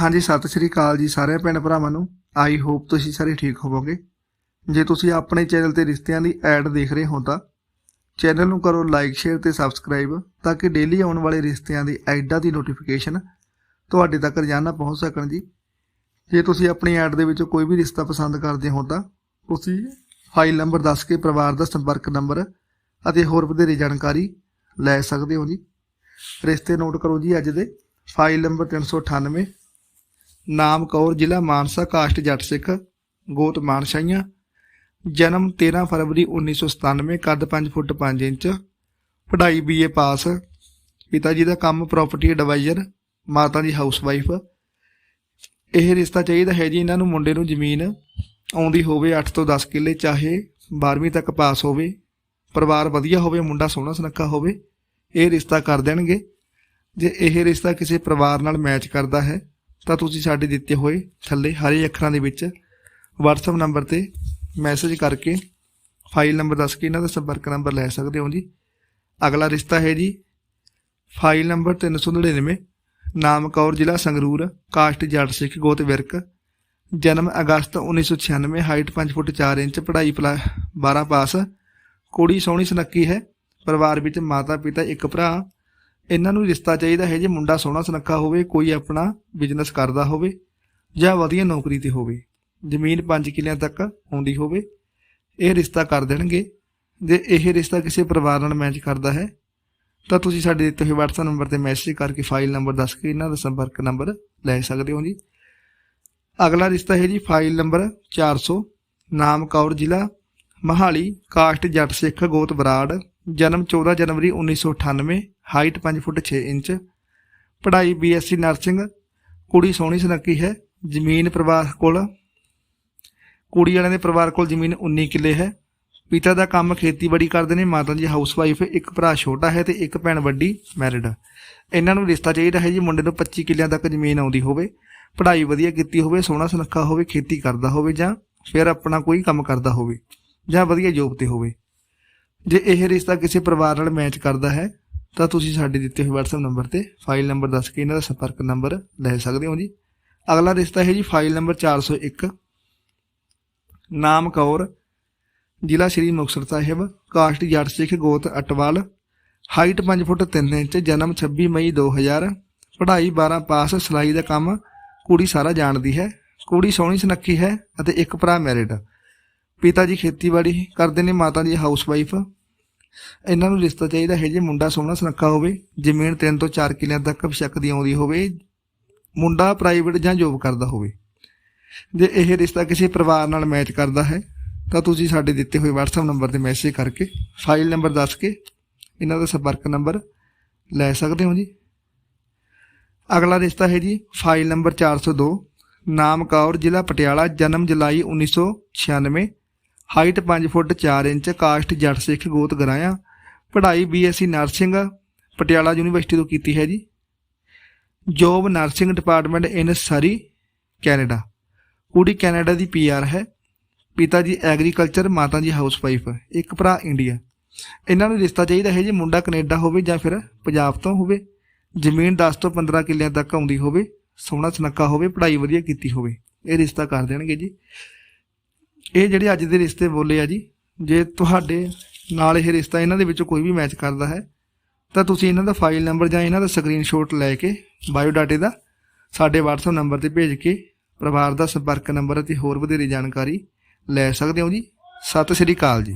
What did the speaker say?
ਹਾਂਜੀ, ਸਤਿ ਸ਼੍ਰੀ ਅਕਾਲ ਜੀ ਸਾਰੇ ਭੈਣ ਭਰਾਵਾਂ ਨੂੰ। ਆਈ ਹੋਪ ਤੁਸੀਂ ਸਾਰੇ ਠੀਕ ਹੋਵੋਗੇ। ਜੇ ਤੁਸੀਂ ਆਪਣੇ ਚੈਨਲ ਤੇ ਰਿਸ਼ਤਿਆਂ ਦੀ ਐਡ ਦੇਖ ਰਹੇ ਹੋ ਤਾਂ ਚੈਨਲ ਨੂੰ ਕਰੋ ਲਾਈਕ ਸ਼ੇਅਰ ਤੇ ਸਬਸਕ੍ਰਾਈਬ ਤਾਂ ਕਿ ਡੇਲੀ ਆਉਣ ਵਾਲੇ ਰਿਸ਼ਤਿਆਂ ਦੀ ਐਡਾਂ ਦੀ ਨੋਟੀਫਿਕੇਸ਼ਨ ਤੁਹਾਡੇ ਤੱਕ ਰੋਜ਼ਾਨਾ ਪਹੁੰਚ ਸਕਣ ਜੀ। ਜੇ ਤੁਸੀਂ ਆਪਣੀ ਐਡ ਦੇ ਵਿੱਚੋਂ ਕੋਈ ਵੀ ਰਿਸ਼ਤਾ ਪਸੰਦ ਕਰਦੇ ਹੋ ਤਾਂ ਤੁਸੀਂ ਫਾਈਲ ਨੰਬਰ ਦੱਸ ਕੇ ਪਰਿਵਾਰ ਦਾ ਸੰਪਰਕ ਨੰਬਰ ਅਤੇ ਹੋਰ ਵਧੇਰੇ ਜਾਣਕਾਰੀ ਲੈ ਸਕਦੇ ਹੋ ਜੀ। ਰਿਸ਼ਤੇ ਨੋਟ ਕਰੋ ਜੀ ਅੱਜ ਦੇ। ਫਾਈਲ ਨੰਬਰ 398 ਨਾਮ ਕੌਰ, ਜ਼ਿਲ੍ਹਾ ਮਾਨਸਾ, ਕਾਸਟ ਜੱਟ ਸਿੱਖ, ਗੋਤ ਮਾਨਸ਼ਾਈਆਂ। ਜਨਮ 13 ਫਰਵਰੀ 1997 ਕੱਦ 5 ਫੁੱਟ 5 ਇੰਚ, ਪੜ੍ਹਾਈ ਬੀਏ ਪਾਸ। ਪਿਤਾ ਜੀ ਦਾ ਕੰਮ ਪ੍ਰਾਪਰਟੀ ਐਡਵਾਈਜ਼ਰ ਮਾਤਾ ਦੀ ਹਾਊਸਵਾਈਫ ਇਹ ਰਿਸ਼ਤਾ ਚਾਹੀਦਾ ਹੈ ਜੀ ਇਹਨਾਂ ਨੂੰ ਮੁੰਡੇ ਨੂੰ ਜ਼ਮੀਨ ਆਉਂਦੀ ਹੋਵੇ 8 ਤੋਂ 10 ਕਿੱਲੇ, ਚਾਹੇ 12ਵੀਂ ਤੱਕ ਪਾਸ ਹੋਵੇ, ਪਰਿਵਾਰ ਵਧੀਆ ਹੋਵੇ, ਮੁੰਡਾ ਸੋਹਣਾ ਸੁਨੱਖਾ ਹੋਵੇ, ਇਹ ਰਿਸ਼ਤਾ ਕਰ ਦੇਣਗੇ। ਜੇ ਇਹ ਰਿਸ਼ਤਾ ਕਿਸੇ ਪਰਿਵਾਰ ਨਾਲ ਮੈਚ ਕਰਦਾ ਹੈ ਤਾਂ ਤੁਸੀਂ ਸਾਡੇ ਦਿੱਤੇ ਹੋਏ ਥੱਲੇ ਹਰੇ ਅੱਖਰਾਂ ਦੇ ਵਿੱਚ WhatsApp ਨੰਬਰ ਤੇ ਮੈਸੇਜ ਕਰਕੇ ਫਾਈਲ ਨੰਬਰ ਦੱਸ ਕੇ ਇਹਨਾਂ ਦਾ ਸੰਪਰਕ ਨੰਬਰ ਲੈ ਸਕਦੇ ਹੋ ਜੀ। ਅਗਲਾ ਰਿਸ਼ਤਾ ਹੈ ਜੀ ਫਾਈਲ ਨੰਬਰ 399 ਨਾਮ ਕੌਰ, ਜ਼ਿਲ੍ਹਾ ਸੰਗਰੂਰ ਕਾਸਟ ਜੱਟ ਸਿੱਖ ਗੋਤ ਵਿਰਕ, ਜਨਮ ਅਗਸਤ 1996 ਹਾਈਟ 5 ਫੁੱਟ 4 ਇੰਚ, ਪੜ੍ਹਾਈ ਪਲਾ 12 ਪਾਸ, ਕੁੜੀ ਸੋਹਣੀ ਸੁਨੱਖੀ ਹੈ, ਪਰਿਵਾਰ ਵਿੱਚ ਮਾਤਾ ਪਿਤਾ ਇੱਕ ਭਰਾ ਇਹਨਾਂ ਨੂੰ ਰਿਸ਼ਤਾ ਚਾਹੀਦਾ ਹੈ ਜੇ ਮੁੰਡਾ ਸੋਹਣਾ ਸੁਨੱਖਾ ਹੋਵੇ, ਕੋਈ ਆਪਣਾ ਬਿਜ਼ਨਸ ਕਰਦਾ ਹੋਵੇ ਜਾਂ ਵਧੀਆ ਨੌਕਰੀ ਤੇ ਹੋਵੇ, ਜ਼ਮੀਨ 5 ਕਿੱਲਿਆਂ ਤੱਕ ਆਉਂਦੀ ਹੋਵੇ, ਇਹ ਰਿਸ਼ਤਾ ਕਰ ਦੇਣਗੇ। ਜੇ ਇਹ ਰਿਸ਼ਤਾ ਕਿਸੇ ਪਰਿਵਾਰ ਨਾਲ ਮੈਚ ਕਰਦਾ ਹੈ, ਤਾਂ ਤੁਸੀਂ ਸਾਡੇ ਦਿੱਤੇ ਹੋਏ WhatsApp ਨੰਬਰ ਤੇ ਮੈਸੇਜ ਕਰਕੇ ਫਾਈਲ ਨੰਬਰ ਦੱਸ ਕੇ ਇਹਨਾਂ ਦਾ ਸੰਪਰਕ ਨੰਬਰ ਲੈ ਸਕਦੇ ਹੋ ਜੀ। ਅਗਲਾ ਰਿਸ਼ਤਾ ਹੈ ਜੀ ਫਾਈਲ ਨੰਬਰ 400 ਨਾਮ ਕੌਰ ਜ਼ਿਲ੍ਹਾ, ਮਹਾਲੀ, ਕਾਸਟ ਜੱਟ ਸਿੱਖ ਗੋਤ ਬਰਾੜ, ਜਨਮ 14 ਜਨਵਰੀ 1998 ਹਾਈਟ 5 ਫੁੱਟ 6 ਇੰਚ, ਪੜ੍ਹਾਈ ਬੀਐਸਸੀ ਨਰਸਿੰਗ ਕੁੜੀ ਸੋਹਣੀ ਸੁਨੱਖੀ ਹੈ, ਜ਼ਮੀਨ ਪਰਿਵਾਰ ਕੋਲ, ਕੁੜੀ ਵਾਲਿਆਂ ਦੇ ਪਰਿਵਾਰ ਕੋਲ ਜ਼ਮੀਨ 19 ਕਿੱਲੇ ਹੈ, ਪਿਤਾ ਦਾ ਕੰਮ ਖੇਤੀਬਾੜੀ ਕਰਦੇ ਨੇ, ਮਾਤਾ ਜੀ ਹਾਊਸਵਾਈਫ ਇੱਕ ਭਰਾ ਛੋਟਾ ਹੈ ਤੇ ਇੱਕ ਭੈਣ ਵੱਡੀ ਮੈਰਿਡ ਇਹਨਾਂ ਨੂੰ ਰਿਸ਼ਤਾ ਚਾਹੀਦਾ ਹੈ ਜੀ, ਮੁੰਡੇ ਨੂੰ 25 ਕਿੱਲਿਆਂ ਤੱਕ ਜ਼ਮੀਨ ਆਉਂਦੀ ਹੋਵੇ, ਪੜ੍ਹਾਈ ਵਧੀਆ ਕੀਤੀ ਹੋਵੇ, ਸੋਹਣਾ ਸੁਨੱਖਾ ਹੋਵੇ, ਖੇਤੀ ਕਰਦਾ ਹੋਵੇ ਜਾਂ ਫਿਰ ਆਪਣਾ ਕੋਈ ਕੰਮ ਕਰਦਾ ਹੋਵੇ ਜਾਂ ਵਧੀਆ ਜੋਬ ਤੇ ਹੋਵੇ। ਜੇ ਇਹ ਰਿਸ਼ਤਾ ਕਿਸੇ ਪਰਿਵਾਰ ਨਾਲ ਮੈਚ ਕਰਦਾ ਹੈ ਤਾਂ ਤੁਸੀਂ ਸਾਡੇ ਦਿੱਤੇ ਹੋਏ WhatsApp ਨੰਬਰ ਤੇ ਫਾਈਲ ਨੰਬਰ ਦੱਸ ਕੇ ਇਹਨਾਂ ਦਾ ਸੰਪਰਕ ਨੰਬਰ ਲੈ ਸਕਦੇ ਹੋ ਜੀ। ਅਗਲਾ ਰਿਸ਼ਤਾ ਹੈ ਜੀ ਫਾਈਲ ਨੰਬਰ 401 ਨਾਮ ਕੌਰ, ਜ਼ਿਲ੍ਹਾ ਸ਼੍ਰੀ ਮੁਕਤਸਰ ਸਾਹਿਬ, ਕਾਸਟ ਜੱਟ ਸਿੱਖ ਗੋਤ ਅਟਵਾਲ ਹਾਈਟ 5 ਫੁੱਟ 3 ਇੰਚ, ਜਨਮ 26 ਮਈ 2000 ਪੜ੍ਹਾਈ 12 ਪਾਸ, ਸਿਲਾਈ ਦਾ ਕੰਮ, ਕੁੜੀ ਸਾਰਾ ਜਾਣਦੀ ਹੈ, ਕੁੜੀ ਸੋਹਣੀ ਸੁਨੱਖੀ ਹੈ ਅਤੇ ਇੱਕ ਭਰਾ ਮੈਰਿਡ ਪਿਤਾ ਜੀ ਖੇਤੀਬਾੜੀ ਕਰਦੇ ਨੇ, ਮਾਤਾ ਜੀ ਹਾਊਸਵਾਈਫ ਇਹਨਾਂ ਨੂੰ ਰਿਸ਼ਤਾ ਚਾਹੀਦਾ ਹੈ ਜੇ ਮੁੰਡਾ ਸੋਹਣਾ ਸੁਨੱਖਾ ਹੋਵੇ, ਜ਼ਮੀਨ 3 ਤੋਂ 4 ਕਿੱਲਿਆਂ ਤੱਕ ਬਸ਼ੱਕ ਦੀ ਆਉਂਦੀ ਹੋਵੇ, ਮੁੰਡਾ ਪ੍ਰਾਈਵੇਟ ਜਾਂ ਜੋਬ ਕਰਦਾ ਹੋਵੇ। ਜੇ ਇਹ ਰਿਸ਼ਤਾ ਕਿਸੇ ਪਰਿਵਾਰ ਨਾਲ ਮੈਚ ਕਰਦਾ ਹੈ, ਤਾਂ ਤੁਸੀਂ ਸਾਡੇ ਦਿੱਤੇ ਹੋਏ WhatsApp ਨੰਬਰ ਤੇ ਮੈਸੇਜ ਕਰਕੇ ਫਾਈਲ ਨੰਬਰ ਦੱਸ ਕੇ ਇਹਨਾਂ ਦਾ ਸੰਪਰਕ ਨੰਬਰ ਲੈ ਸਕਦੇ ਹੋ ਜੀ। ਅਗਲਾ ਰਿਸ਼ਤਾ ਹੈ ਜੀ ਫਾਈਲ ਨੰਬਰ 402 ਨਾਮ ਕੌਰ ਜ਼ਿਲ੍ਹਾ ਪਟਿਆਲਾ, ਜਨਮ ਜੁਲਾਈ 1996 height 5 foot 4 inch, caste Jatt Sikh ਗੋਤ ਗਰਾਇਆ। ਪੜ੍ਹਾਈ ਬੀਐਸਸੀ ਨਰਸਿੰਗ ਪਟਿਆਲਾ ਯੂਨੀਵਰਸਿਟੀ ਤੋਂ ਕੀਤੀ ਹੈ ਜੀ। Job nursing department in Surrey, Canada. ਕੁੜੀ ਕੈਨੇਡਾ ਦੀ ਪੀਆਰ ਹੈ। ਪਿਤਾ ਜੀ ਐਗਰੀਕਲਚਰ, ਮਾਤਾ ਜੀ ਹਾਊਸਵਾਈਫ, ਇੱਕ ਭਰਾ ਇੰਡੀਆ। ਇਹਨਾਂ ਨੂੰ ਰਿਸ਼ਤਾ ਚਾਹੀਦਾ ਹੈ ਜੀ ਮੁੰਡਾ ਕੈਨੇਡਾ ਹੋਵੇ ਜਾਂ ਫਿਰ ਪੰਜਾਬ ਤੋਂ ਹੋਵੇ। ਜ਼ਮੀਨ 10 ਤੋਂ 15 ਕਿੱਲਿਆਂ ਤੱਕ ਆਉਂਦੀ ਹੋਵੇ, ਸੋਹਣਾ ਸੁਨੱਖਾ ਹੋਵੇ, ਪੜ੍ਹਾਈ ਵਧੀਆ ਕੀਤੀ ਹੋਵੇ। ਇਹ ਰਿਸ਼ਤਾ ਕਰ ਦੇਣਗੇ ਜੀ। ਇਹ ਜਿਹੜੇ ਅੱਜ ਦੇ ਰਿਸ਼ਤੇ ਬੋਲੇ ਆ ਜੀ, ਜੇ ਤੁਹਾਡੇ ਨਾਲ ਇਹ ਰਿਸ਼ਤਾ ਇਹਨਾਂ ਦੇ ਵਿੱਚੋਂ ਕੋਈ ਵੀ ਮੈਚ ਕਰਦਾ ਹੈ, ਤਾਂ ਤੁਸੀਂ ਇਹਨਾਂ ਦਾ ਫਾਈਲ ਨੰਬਰ ਜਾਂ ਇਹਨਾਂ ਦਾ ਸਕਰੀਨਸ਼ਾਟ ਲੈ ਕੇ ਬਾਇਓ ਡਾਟੇ ਦਾ ਸਾਡੇ WhatsApp ਨੰਬਰ ਤੇ ਭੇਜ ਕੇ ਪਰਿਵਾਰ ਦਾ ਸੰਪਰਕ ਨੰਬਰ ਅਤੇ ਹੋਰ ਵਧੇਰੇ ਜਾਣਕਾਰੀ ਲੈ ਸਕਦੇ ਹੋ ਜੀ। ਸਤਿ ਸ਼੍ਰੀ ਅਕਾਲ ਜੀ।